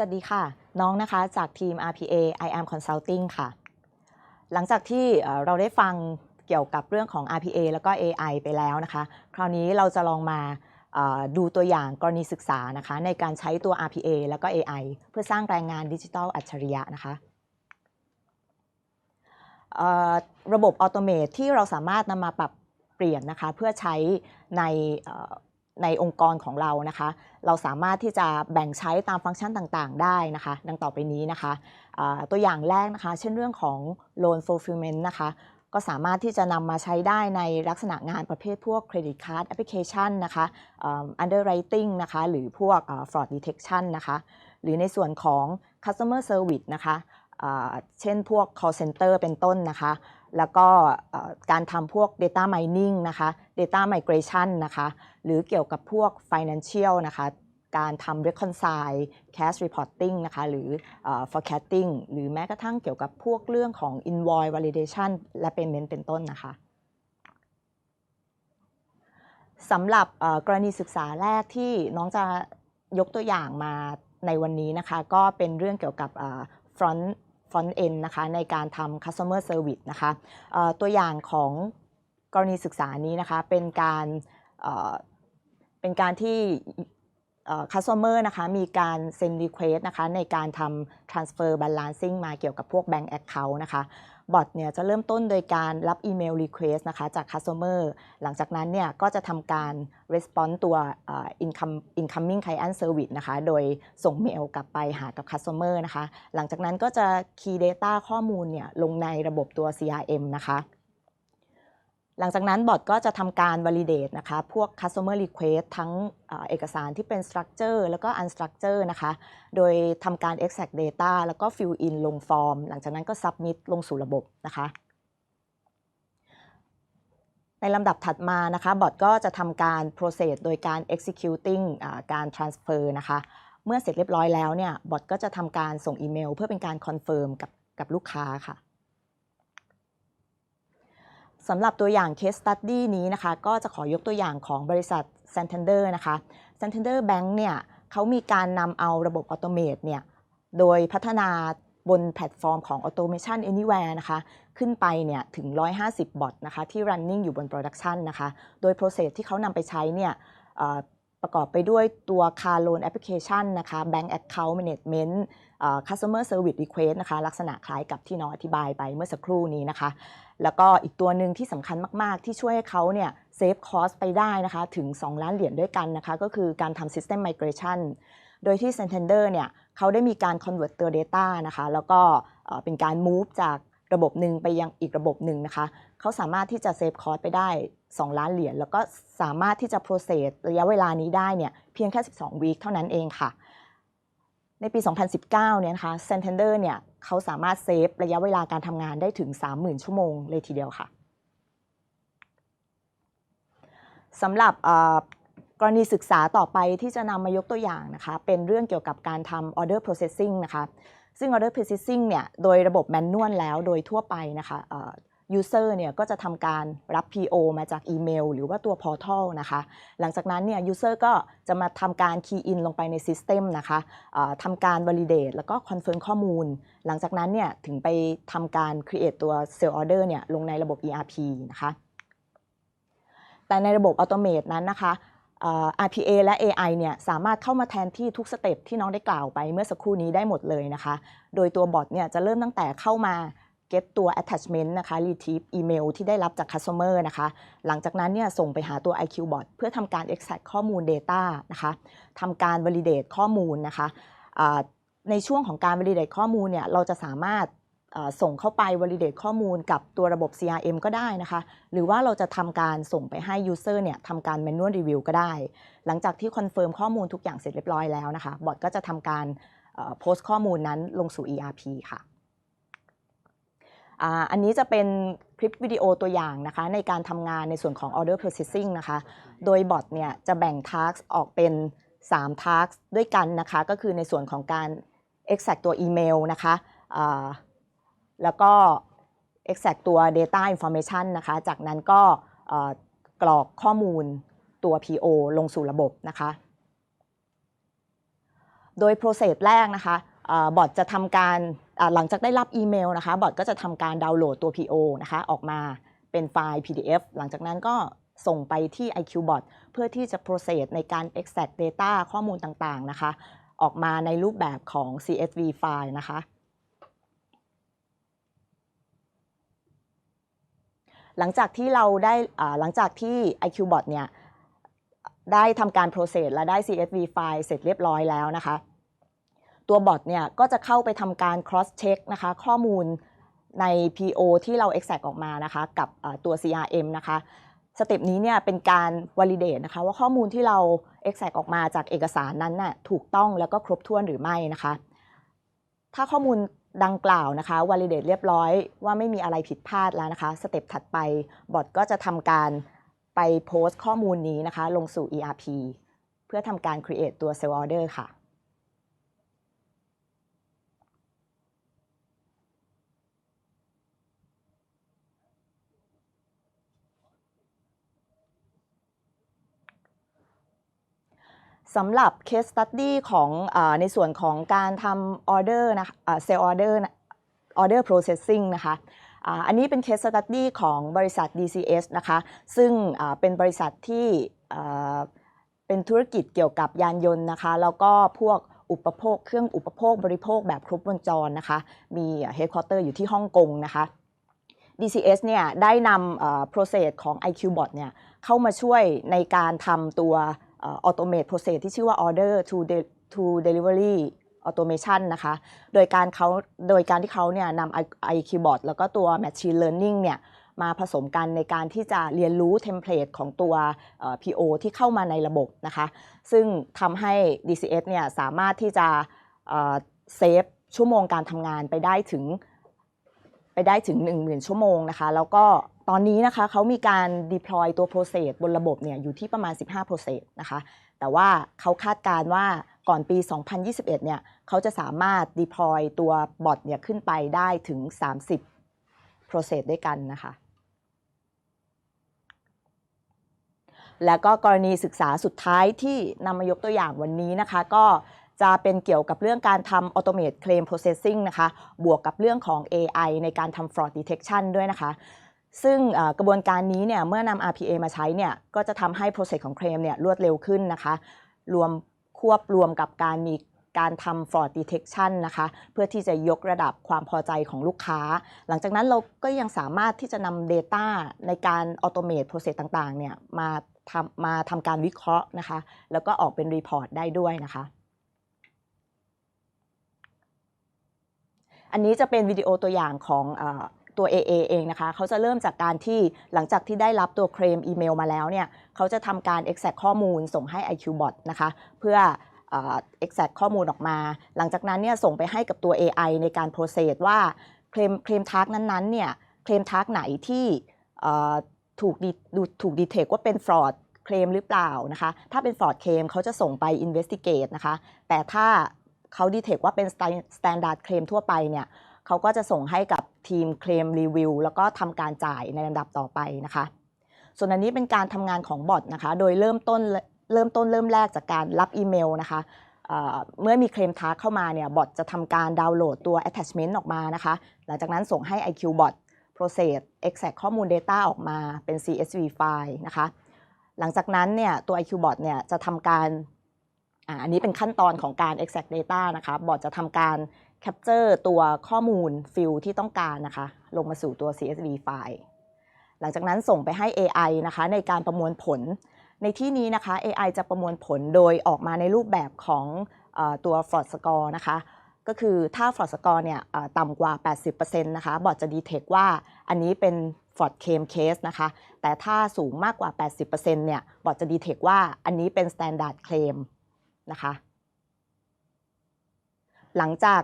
สวัสดีค่ะ น้องนะคะจากทีม RPA I am Consulting ค่ะ หลังจากที่เราได้ฟังเกี่ยวกับเรื่องของ RPA แล้วก็ AI ไปแล้วนะคะ คราวนี้เราจะลองมาดูตัวอย่างกรณีศึกษานะคะ ในการใช้ตัว RPA แล้วก็ AI เพื่อสร้างแรงงานดิจิทัลอัจฉริยะนะคะระบบออโตเมตที่เราสามารถนำมาปรับเปลี่ยนนะคะ เพื่อใช้ใน ในองค์กรของเรานะคะ เราสามารถที่จะแบ่งใช้ตามฟังก์ชันต่างๆ ได้นะคะ ดังต่อไปนี้นะคะตัวอย่างแรกนะคะ เช่นเรื่องของ loan fulfillment นะคะ ก็สามารถที่จะนำมาใช้ได้ในลักษณะงานประเภทพวก credit card application นะคะ underwriting นะคะ หรือพวก fraud detection นะคะ หรือในส่วนของ customer service นะคะ เช่นพวก call center เป็นต้นนะคะ แล้วก็การทำพวก data mining นะคะ data migration นะคะ หรือเกี่ยวกับพวก financial นะคะ การทำ reconcile cash reporting นะคะ หรืออ forecasting หรือแม้กระทั่งเกี่ยวกับพวกเรื่องของ invoice validation และ payment เป็นต้นนะคะสำหรับกรณีศึกษาแรกที่น้องจะยกตัวอย่างมาในวันนี้นะคะ ก็เป็นเรื่องเกี่ยวกับเอ่อ front front end นะคะในการทำ customer service นะคะตัวอย่างของกรณีศึกษานี้นะคะเป็นการเป็นการที่คัสเตอร์นะคะมีการเซ็นรีเควสนะคะในการทำ transfer balancing มาเกี่ยวกับพวก bank account นะคะ บอทเนี่ยจะเริ่มต้นโดยการรับอีเมล request นะคะจาก customer หลังจากนั้นเนี่ยก็จะทำการ response ตัวเอ่อ income incoming client service นะคะ โดยส่งเมลกลับไปหากับ customer นะคะ หลังจากนั้นก็จะ key data ข้อมูลเนี่ยลงในระบบตัว CRM นะคะ หลังจากนั้นบอทก็จะทำการ validate นะคะ พวก customer request ทั้งเอกสารที่เป็น structure แล้วก็ unstructure นะคะ โดยทำการ extract data แล้วก็ fill in ลงฟอร์ม หลังจากนั้นก็ submit ลงสู่ระบบนะคะ ในลำดับถัดมานะคะ บอทก็จะทำการ process โดยการ executing อ่าการ transfer นะคะ เมื่อเสร็จเรียบร้อยแล้วเนี่ย บอทก็จะทำการส่งอีเมล เพื่อเป็นการ confirm กับกับลูกค้าค่ะ สำหรับตัวอย่าง case study นี้นะคะ ก็จะขอยกตัวอย่างของบริษัท Santander นะคะ Santander Bank เนี่ยเขามีการนำเอาระบบ Automate เนี่ยโดยพัฒนาบนแพลตฟอร์มของ Automation Anywhere นะคะ ขึ้นไปเนี่ยถึง 150 บอทนะคะ ที่ running อยู่บน production นะคะ โดย process ที่เขานำไปใช้เนี่ยประกอบไปด้วยตัว Car Loan Application นะคะ Bank Account Management Customer Service Request นะคะ ลักษณะคล้ายกับที่น้องอธิบายไปเมื่อสักครู่นี้นะคะ แล้วก็อีกตัวหนึ่งที่สำคัญมาก ๆ ที่ช่วยให้เขาเนี่ยเซฟคอสไปได้นะคะถึง 2 ล้านเหรียญด้วยกันนะคะ ก็คือการทำ System Migration โดยที่ Santander เนี่ยเขาได้มีการ convert ตัว data นะคะ แล้วก็เอ่อเป็นการ move จากระบบหนึ่งไปยังอีกระบบหนึ่งนะคะ เขาสามารถที่จะเซฟคอสไปได้ 2 ล้านเหรียญ แล้วก็สามารถที่จะ process ระยะเวลานี้ได้เนี่ยเพียงแค่ 12 วีคเท่านั้นเองค่ะ ในปี 2019 เนี่ยนะคะ Santander เนี่ยเขาสามารถเซฟระยะเวลาการทำงานได้ถึง 30,000 ชั่วโมงเลยทีเดียวค่ะสำหรับกรณีศึกษาต่อไปที่จะนำมายกตัวอย่างนะคะ เป็นเรื่องเกี่ยวกับการทำ order processing นะคะ ซึ่ง order processing เนี่ย โดยระบบแมนนวลแล้วโดยทั่วไปนะคะ user เนี่ยก็จะทำการรับ PO มาจากอีเมล หรือว่าตัว portal นะคะ หลังจากนั้นเนี่ย user ก็จะมาทำการ key in ลงไปใน system นะคะทำการ validate แล้วก็ confirm ข้อมูล หลังจากนั้นเนี่ยถึงไปทำการ create ตัว sale order เนี่ยลงในระบบ ERP นะคะ แต่ในระบบ Automate นั้นนะคะเอ่อ RPA และ AI เนี่ยสามารถเข้ามาแทนที่ทุกสเต็ปที่น้องได้กล่าวไปเมื่อสักครู่นี้ได้หมดเลยนะคะ โดยตัวบอทเนี่ยจะเริ่มตั้งแต่เข้ามา get ตัว attachment นะคะ retrieve email ที่ได้รับจาก customer นะคะ หลังจากนั้นเนี่ยส่งไปหาตัว IQ bot เพื่อทำการ extract ข้อมูล data นะคะทำการ validate ข้อมูลนะคะในช่วงของการ validate ข้อมูลเนี่ยเราจะสามารถส่งเข้าไป validate ข้อมูลกับตัวระบบ CRM ก็ได้นะคะ หรือว่าเราจะทำการส่งไปให้ user เนี่ยทำการ manual review ก็ได้ หลังจากที่ confirm ข้อมูลทุกอย่างเสร็จเรียบร้อยแล้วนะคะ บอทก็จะทำการโพสต์ข้อมูลนั้นลงสู่ ERP ค่ะ อันนี้จะเป็นคลิปวิดีโอตัวอย่างนะคะในการทำงานในส่วนของ order processing นะคะ โดยบอทเนี่ยจะแบ่ง task ออกเป็น 3 task ด้วยกันนะคะ ก็คือในส่วนของการ extract ตัวอีเมลนะคะแล้วก็ extract ตัว data information นะคะ จากนั้นก็กรอกข้อมูลตัว PO ลงสู่ระบบนะคะ โดย process แรกนะคะบอทจะทำการ หลังจากได้รับอีเมลนะคะบอทก็จะทำการดาวน์โหลดตัว PO นะคะออกมาเป็นไฟล์ PDF หลังจากนั้นก็ส่งไปที่ iQbot เพื่อที่จะ process ในการ extract data ข้อมูลต่างๆนะคะ ออกมาในรูปแบบของ CSV ไฟล์นะคะ หลังจากที่เราได้หลังจากที่ iQbot เนี่ยได้ทำการ process และได้ CSV ไฟล์เสร็จเรียบร้อยแล้วนะคะ ตัวบอทเนี่ยก็จะเข้าไปทำการ cross check นะคะข้อมูลใน PO ที่เรา extract ออกมานะคะกับตัว CRM นะคะสเต็ปนี้เนี่ยเป็นการ validate นะคะว่าข้อมูลที่เรา extract ออกมาจากเอกสารนั้นน่ะถูกต้องแล้วก็ครบถ้วนหรือไม่นะคะ ถ้าข้อมูลดังกล่าวนะคะ validate เรียบร้อยว่าไม่มีอะไรผิดพลาดแล้วนะคะสเต็ปถัดไปบอทก็จะทำการไปโพสต์ข้อมูลนี้นะคะ ลงสู่ ERP เพื่อทำการ create ตัว sell order ค่ะ สำหรับ case study ของอในส่วนของการทำ order นะคะอ่า sell order นะ order processing นะคะอันนี้เป็น case study ของบริษัท DCS นะคะ ซึ่งเป็นบริษัทที่เป็นธุรกิจเกี่ยวกับยานยนต์นะคะ แล้วก็พวกอุปโภคเครื่องอุปโภคบริโภคแบบครบวงจรนะคะ มี headquarter อยู่ที่ฮ่องกงนะคะ DCS เนี่ยได้นำเอ่อ process ของ IQBot เนี่ยเข้ามาช่วยในการทำตัว ออ automate process ที่ชื่อว่า order to de- to delivery automation นะคะ โดยการเขาโดยการที่เขาเนี่ยนำ IQBot แล้วก็ตัว machine learning เนี่ยมาผสมกันในการที่จะเรียนรู้เทมเพลตของตัว PO ที่เข้ามาในระบบนะคะ ซึ่งทำให้ DCS เนี่ยสามารถที่จะเซฟชั่วโมงการทำงานไปได้ถึงไปได้ถึง 10,000 ชั่วโมงนะคะ แล้วก็ ตอนนี้นะคะเขามีการ deploy ตัว process บนระบบเนี่ยอยู่ที่ประมาณ 15 process นะคะ แต่ว่าเขาคาดการณ์ว่าก่อนปี 2021 เนี่ยเขาจะสามารถ deploy ตัวบอทเนี่ยขึ้นไปได้ถึง 30 process ด้วยกันนะคะ แล้วก็กรณีศึกษาสุดท้ายที่นำมายกตัวอย่างวันนี้นะคะ ก็จะเป็นเกี่ยวกับเรื่องการทำ automate claim processing นะคะ บวกกับเรื่องของ AI ในการทำ fraud detection ด้วยนะคะ ซึ่งกระบวนการนี้เนี่ยเมื่อนำ RPA มาใช้เนี่ยก็จะทำให้ process ของเคลมเนี่ยรวดเร็วขึ้นนะคะ รวมควบรวมกับการมีการทำ fraud detection นะคะ เพื่อที่จะยกระดับความพอใจของลูกค้า หลังจากนั้นเราก็ยังสามารถที่จะนำ Data ในการ automate process ต่างๆเนี่ยมาทำมาทำการวิเคราะห์นะคะ แล้วก็ออกเป็น report ได้ด้วยนะคะอันนี้จะเป็นวิดีโอตัวอย่างของ ตัว AA เองนะคะ เขาจะเริ่มจากการที่หลังจากที่ได้รับตัวเคลมอีเมลมาแล้วเนี่ย เขาจะทำการ extract ข้อมูลส่งให้ IQBot นะคะ เพื่อเอ่อ extract ข้อมูลออกมา หลังจากนั้นเนี่ยส่งไปให้กับตัว AI ในการ process ว่าเคลมเคลมทักนั้นๆเนี่ยเคลมทักไหนที่ถูกดีดูถูกดีเทคว่าเป็น fraud เคลมหรือเปล่านะคะ ถ้าเป็น fraud เคลมเขาจะส่งไป investigate นะคะ แต่ถ้าเขาดีเทคว่าเป็น standard เคลมทั่วไปเนี่ย เขาก็จะส่งให้กับทีมเคลมรีวิวแล้วก็ทำการจ่ายในลำดับต่อไปนะคะ ส่วนอันนี้เป็นการทำงานของบอทนะคะ โดยเริ่มต้นเริ่มต้นเริ่มแรกจากการรับอีเมลนะคะเมื่อมีเคลมทักเข้ามาเนี่ยบอทจะทำการดาวน์โหลดตัว attachment ออกมานะคะ หลังจากนั้นส่งให้ IQBot process extract ข้อมูล Data ออกมาเป็น CSV ไฟล์นะคะ หลังจากนั้นเนี่ยตัว IQBot เนี่ยจะทำการอ,อันนี้เป็นขั้นตอนของการ extract data นะคะ บอทจะทำการ capture ตัวข้อมูลฟิลที่ต้องการนะคะ ลงมาสู่ตัว CSV ไฟล์ หลังจากนั้นส่งไปให้ AI นะคะ ในการประมวลผล ในที่นี้นะคะ AI จะประมวลผลโดยออกมาในรูปแบบของอตัว fraud score นะคะ ก็คือถ้า fraud score เนี่ยต่ำกว่า 80%นะคะ บอทจะ detect ว่าอันนี้เป็น fraud claim case นะคะ แต่ถ้าสูงมากกว่า 80%เนี่ย บอทจะ detect ว่าอันนี้เป็น standard claim นะคะ หลังจาก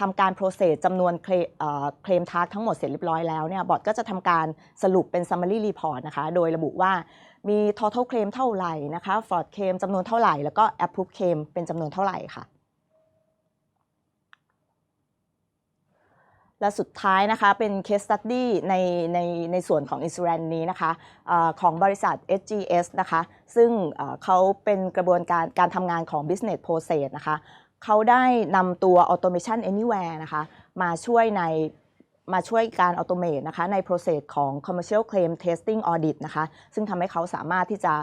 ทำการ process จำนวนเคลเอ่อเคลมทักทั้งหมดเสร็จเรียบร้อยแล้วเนี่ยบอทก็จะทำการสรุปเป็น summary report นะคะ โดยระบุว่ามี total claim เท่าไหร่นะคะ fraud claim จำนวนเท่าไหร่ แล้วก็ approve claim เป็นจำนวนเท่าไหร่ค่ะ และสุดท้ายนะคะเป็น case study ในในในส่วนของ insurance นี้นะคะออของบริษัท SGS นะคะ ซึ่งเขาเป็นกระบวนการการทำงานของ business process นะคะ เขาได้นำตัว Automation Anywhere นะคะมาช่วยในมาช่วยการ automate นะคะใน process ของ commercial claim testing audit นะคะ ซึ่งทำให้เขาสามารถที่จะ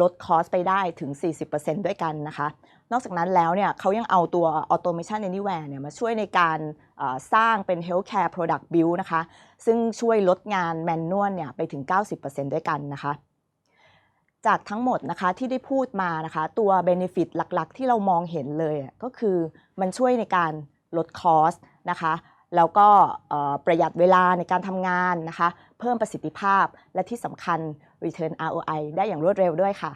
ลดคอสไปได้ถึง 40%ด้วยกันนะคะ นอกจากนั้นแล้วเนี่ยเขายังเอาตัว Automation Anywhere เนี่ยมาช่วยในการสร้างเป็น Healthcare Product Build นะคะ ซึ่งช่วยลดงานแมนนวลเนี่ยไปถึง 90%ด้วยกันนะคะ จากทั้งหมดนะคะที่ได้พูดมานะคะตัว Benefit หลักๆ ที่เรามองเห็นเลยอะก็คือมันช่วยในการลดคอสนะคะแล้วก็ประหยัดเวลาในการทำงานนะคะ เพิ่มประสิทธิภาพและที่สำคัญ Return ROI ได้อย่างรวดเร็วด้วยค่ะ